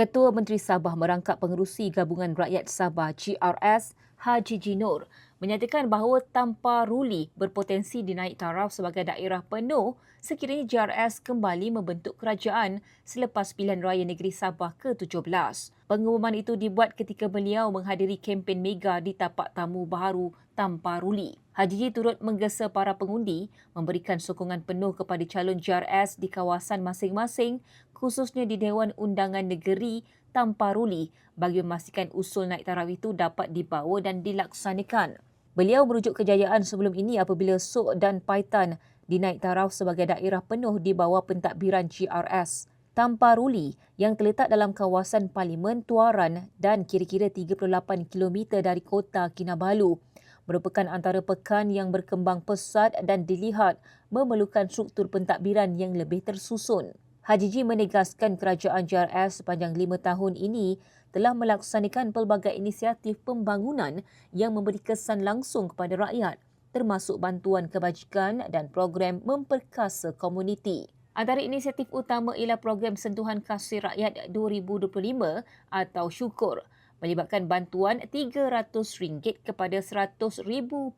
Ketua Menteri Sabah merangkap pengerusi Gabungan Rakyat Sabah GRS Haji Jinur menyatakan bahawa tanpa ruli berpotensi dinaik taraf sebagai daerah penuh sekiranya GRS kembali membentuk kerajaan selepas pilihan raya negeri Sabah ke-17. Pengumuman itu dibuat ketika beliau menghadiri kempen mega di tapak tamu baharu tanpa ruli. Haji Ji turut menggesa para pengundi memberikan sokongan penuh kepada calon GRS di kawasan masing-masing khususnya di Dewan Undangan Negeri tanpa ruli bagi memastikan usul naik taraf itu dapat dibawa dan dilaksanakan. Beliau merujuk kejayaan sebelum ini apabila Sok dan Paitan dinaik taraf sebagai daerah penuh di bawah pentadbiran GRS. Tanpa Ruli yang terletak dalam kawasan Parlimen Tuaran dan kira-kira 38 km dari kota Kinabalu merupakan antara pekan yang berkembang pesat dan dilihat memerlukan struktur pentadbiran yang lebih tersusun. Haji Ji menegaskan kerajaan JRS sepanjang lima tahun ini telah melaksanakan pelbagai inisiatif pembangunan yang memberi kesan langsung kepada rakyat termasuk bantuan kebajikan dan program memperkasa komuniti. Antara inisiatif utama ialah program Sentuhan Kasih Rakyat 2025 atau Syukur melibatkan bantuan RM300 kepada 100,000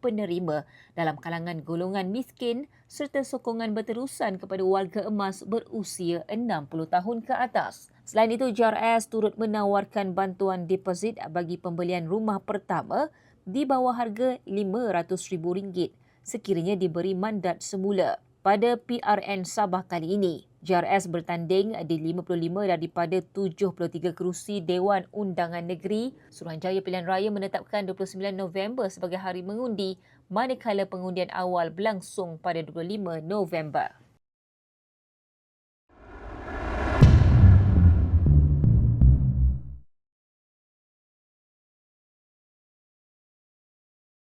penerima dalam kalangan golongan miskin serta sokongan berterusan kepada warga emas berusia 60 tahun ke atas. Selain itu, JRS turut menawarkan bantuan deposit bagi pembelian rumah pertama di bawah harga RM500,000 sekiranya diberi mandat semula pada PRN Sabah kali ini. JRS bertanding di 55 daripada 73 kerusi Dewan Undangan Negeri. Suruhanjaya Pilihan Raya menetapkan 29 November sebagai hari mengundi manakala pengundian awal berlangsung pada 25 November.